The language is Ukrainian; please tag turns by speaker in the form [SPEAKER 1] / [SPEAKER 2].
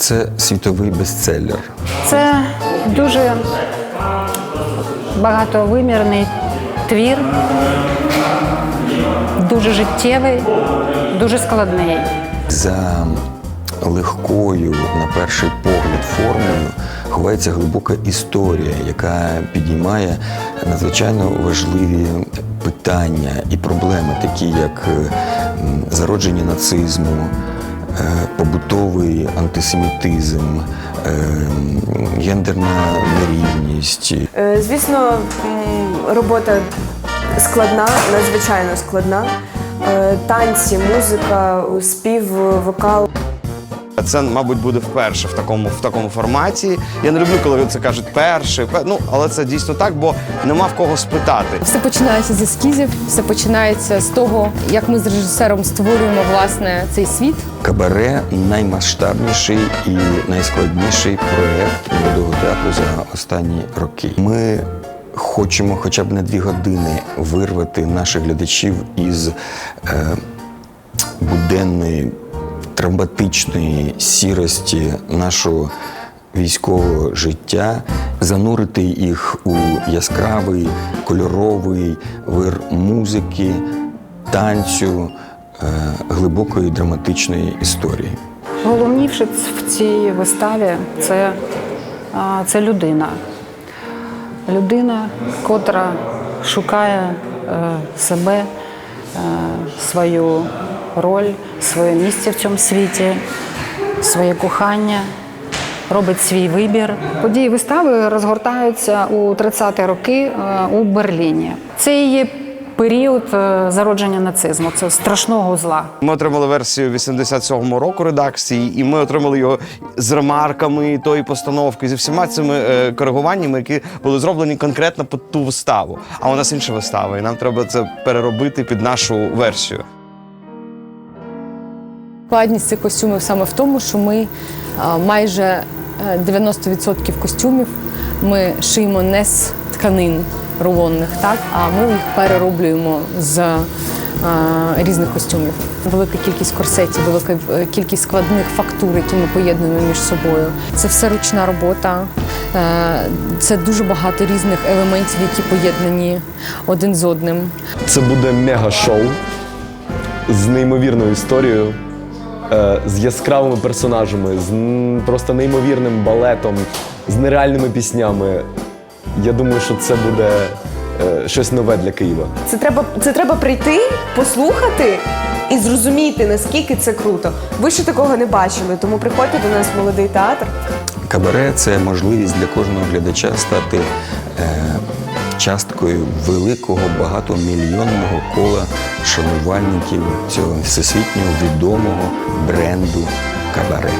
[SPEAKER 1] Це світовий бестселер.
[SPEAKER 2] Це дуже багатовимірний твір, дуже життєвий, дуже складний.
[SPEAKER 1] За легкою, на перший погляд, формою ховається глибока історія, яка підіймає надзвичайно важливі питання і проблеми, такі як зародження нацизму, побутовий антисемітизм, е, гендерна нерівність.
[SPEAKER 3] Е, Звісно, робота складна, надзвичайно складна. Е, Танці, музика, спів, вокал.
[SPEAKER 4] Це, мабуть, буде вперше в такому, в такому форматі. Я не люблю, коли це кажуть перший, пе- ну, але це дійсно так, бо нема в кого спитати.
[SPEAKER 5] Все починається з ескізів, все починається з того, як ми з режисером створюємо власне цей світ.
[SPEAKER 1] Кабаре наймасштабніший і найскладніший проєкт молодого театру за останні роки. Ми хочемо хоча б на дві години вирвати наших глядачів із е, буденної травматичної сірості нашого військового життя, занурити їх у яскравий кольоровий вир музики, танцю, е, глибокої драматичної історії.
[SPEAKER 2] Головніше в цій виставі це, це людина. Людина, котра шукає е, себе, е, свою роль, своє місце в цьому світі, своє кохання, робить свій вибір. Події вистави розгортаються у 30-ті роки е, у Берліні. Це є період е, зародження нацизму, це страшного зла.
[SPEAKER 4] Ми отримали версію 87-го року редакції, і ми отримали його з ремарками тої постановки, зі всіма цими е, коригуваннями, які були зроблені конкретно під ту виставу. А у нас інша вистава, і нам треба це переробити під нашу версію.
[SPEAKER 5] Складність цих костюмів саме в тому, що ми майже е, 90% костюмів ми шиємо не з тканин рулонних, так а ми їх перероблюємо з а, різних костюмів. Велика кількість корсетів, велика е, кількість складних фактур, які ми поєднуємо між собою. Це все ручна робота. Е, Це дуже багато різних елементів, які поєднані один з одним.
[SPEAKER 6] Це буде мега-шоу з неймовірною історією, е, з яскравими персонажами, з просто неймовірним балетом, з нереальними піснями. Я думаю, що це буде е, щось нове для Києва.
[SPEAKER 3] Це треба, це треба прийти, послухати і зрозуміти, наскільки це круто. Ви ще такого не бачили, тому приходьте до нас в молодий театр.
[SPEAKER 1] Кабаре це можливість для кожного глядача стати е, часткою великого багатомільйонного кола шанувальників цього всесвітньо відомого бренду кабаре.